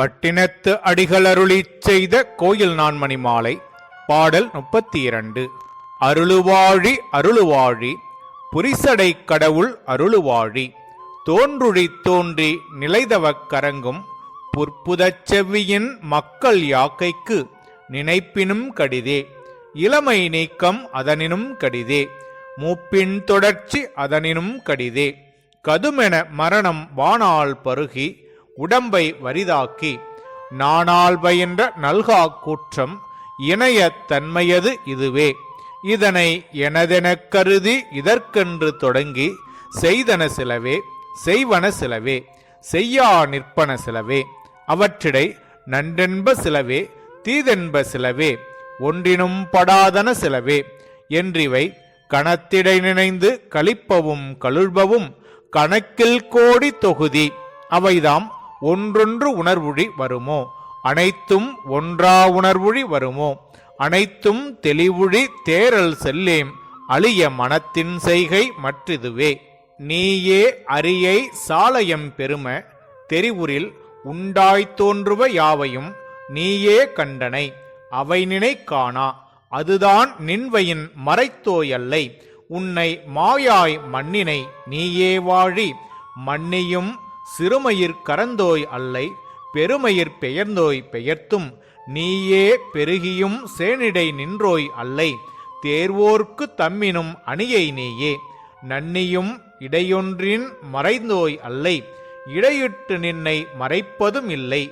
பட்டினத்து அடிகளருளிச் செய்த கோயில் நான்மணி மாலை பாடல் முப்பத்தி இரண்டு அருளுவாழி அருளுவாழி புரிசடை கடவுள் அருளுவாழி தோன்றுழி தோன்றி நிலைதவக் கரங்கும் புற்புதச் செவ்வியின் மக்கள் யாக்கைக்கு நினைப்பினும் கடிதே. இளமை நீக்கம் அதனினும் கடிதே. மூப்பின் தொடர்ச்சி அதனினும் கடிதே. கதுமென மரணம் வானால் பருகி உடம்பை வரிதாக்கி நானால் பயின்ற நல்கா கூற்றம் இணைய தன்மையது இதுவே. இதனை எனதெனக் கருதி இதற்கென்று தொடங்கி செய்தன சிலவே செய்வன சிலவே செய்யா நிற்பன சிலவே அவற்றிடை நன்றென்ப சிலவே தீதென்ப சிலவே ஒன்றினும் படாதன சிலவே என்றிவை கணத்திடை நினைந்து கழிப்பவும் கழுழ்பவும் கணக்கில் கோடி தொகுதி அவைதாம் ஒன்றொன்று உணர்வுழி வருமோ? அனைத்தும் ஒன்றா உணர்வுழி வருமோ? அனைத்தும் தெளிவுழி தேரல் செல்லேம் அழிய மனத்தின் செய்கை மற்றிதுவே. நீயே அரியை சாலயம் பெரும தெரிவுரில் உண்டாய்த் தோன்றுவ யாவையும் நீயே கண்டனை. அவை நினை காணா அதுதான் நின்வையின் மறைத்தோயல்லை. உன்னை மாயாய் மண்ணினை நீயே வாழி மன்னியும் சிறுமயிர் கரந்தோய் அல்லை பெருமயிர் பெயர்ந்தோய் பெயர்த்தும் நீயே பெருகியும் சேனிடை நின்றோய் அல்லை தேர்வோர்க்கு தம்மினும் அணியை நீயே. நன்னியும் இடையொன்றின் மறைந்தோய் அல்லை இடையிட்டு நின்னை மறைப்பதும் இல்லை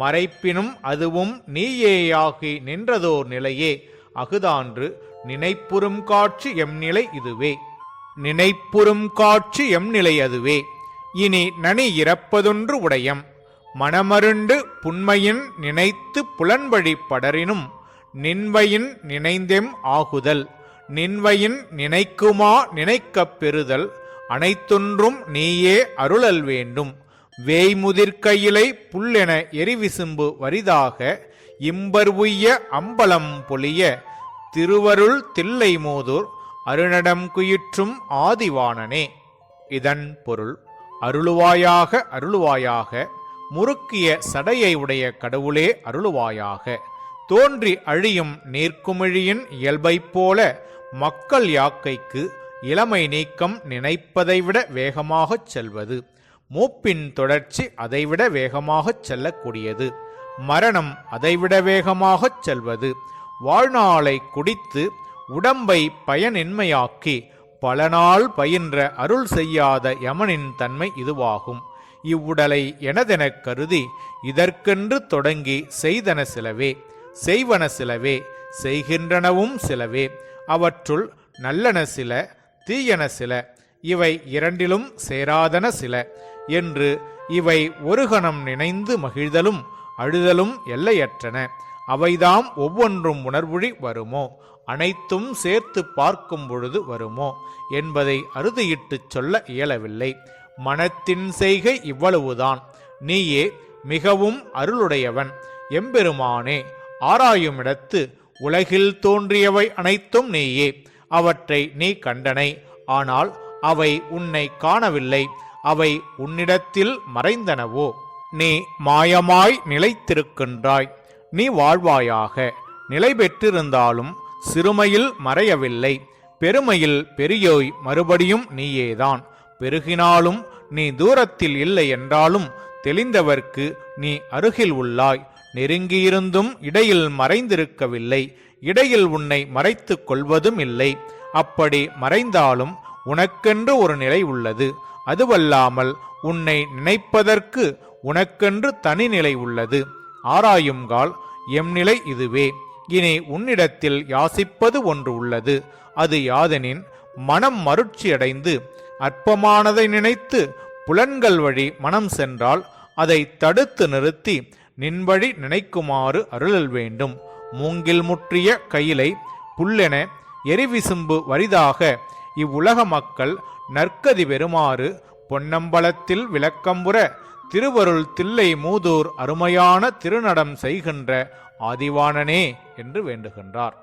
மறைப்பினும் அதுவும் நீயேயாகி நின்றதோர் நிலையே. அகுதான்று நினைப்புறும் காட்சி எம் நிலை இதுவே. நினைப்புறும் காட்சி எம் நிலை அதுவே. இனி நனி இறப்பதொன்று உடையம். மனமருண்டு புண்மையின் நினைத்து புலன்வழி படரினும் நின்வையின் நினைந்தெம் ஆகுதல். நின்வையின் நினைக்குமா நினைக்கப் பெறுதல். அனைத்தொன்றும் நீயே அருளல் வேண்டும். வேய்முதிர்கையிலை புல்லென எரிவிசும்பு வரிதாக. இம்பர் உய்ய அம்பலம் பொலிய திருவருள் தில்லை மோதூர். அருணடம் குயிற்றும் ஆதிவானனே. இதன் பொருள். அருளுவாயாக அருளுவாயாக முறுக்கிய சடையை உடைய கடவுளே அருளுவாயாக. தோன்றி அழியும் நீர்க்குமிழியின் இயல்பைப் போல மக்கள் யாக்கைக்கு இளமை நீக்கம் நினைப்பதை விட வேகமாகச் செல்வது. மூப்பின் தொடர்ச்சி அதைவிட வேகமாகச் செல்லக்கூடியது. மரணம் அதைவிட வேகமாகச் செல்வது. வாழ்நாளை குடித்து உடம்பை பயனின்மையாக்கி பல நாள் பயின்ற அருள் செய்யாத யமனின் தன்மை இதுவாகும். இவ்வுடலை எனதெனக் கருதி இதற்கென்று தொடங்கி செய்தன சிலவே செய்வன சிலவே செய்கின்றனவும் சிலவே. அவற்றுள் நல்லன சில தீயன சில இவை இரண்டிலும் சேராதன சில என்று இவை ஒரு கணம் நினைந்து மகிழ்தலும் அழுதலும் எல்லையற்றன. அவைதாம் ஒவ்வொன்றும் உணர்வுழி வருமோ? அனைத்தும் சேர்த்து பார்க்கும் பொழுது வருமோ என்பதை அறுதியிட்டுச் சொல்ல இயலவில்லை. மனத்தின் செய்கை இவ்வளவுதான். நீயே மிகவும் அருளுடையவன். எம்பெருமானே ஆராயுமிடத்து உலகில் தோன்றியவை அனைத்தும் நீயே. அவற்றை நீ கண்டனை. ஆனால் அவை உன்னை காணவில்லை. அவை உன்னிடத்தில் மறைந்தனவோ. நீ மாயமாய் நிலைத்திருக்கின்றாய். நீ வாழ்வாயாக. நிலை பெற்றிருந்தாலும் சிறுமையில் மறையவில்லை. பெருமையில் பெரியோய் மறுபடியும் நீயேதான். பெருகினாலும் நீ தூரத்தில் இல்லை என்றாலும் தெளிந்தவர்க்கு நீ அருகில் உள்ளாய். நெருங்கியிருந்தும் இடையில் மறைந்திருக்கவில்லை. இடையில் உன்னை மறைத்துக் கொள்வதும் இல்லை. அப்படி மறைந்தாலும் உனக்கென்று ஒரு நிலை உள்ளது. அதுவல்லாமல் உன்னை நினைப்பதற்கு உனக்கென்று தனிநிலை உள்ளது. ஆராயுங்கால் எம் நிலை இதுவே. இனி உன்னிடத்தில் யாசிப்பது ஒன்று உள்ளது. அது யாதெனின் மனம் மருட்சியடைந்து அற்பமானதை நினைத்து புலன்கள் வழி மனம் சென்றால் அதை தடுத்து நிறுத்தி நின்வழி நினைக்குமாறு அருளல் வேண்டும். மூங்கில் முற்றிய கையிலை புல்லென எரிவிசும்பு வரிதாக இவ்வுலக மக்கள் நற்கதி பெறுமாறு பொன்னம்பலத்தில் விளக்கம்புற திருவருள் தில்லை மூதூர் அருமையான திருநடம் செய்கின்ற ஆதிவாணனே என்று வேண்டுகின்றார்.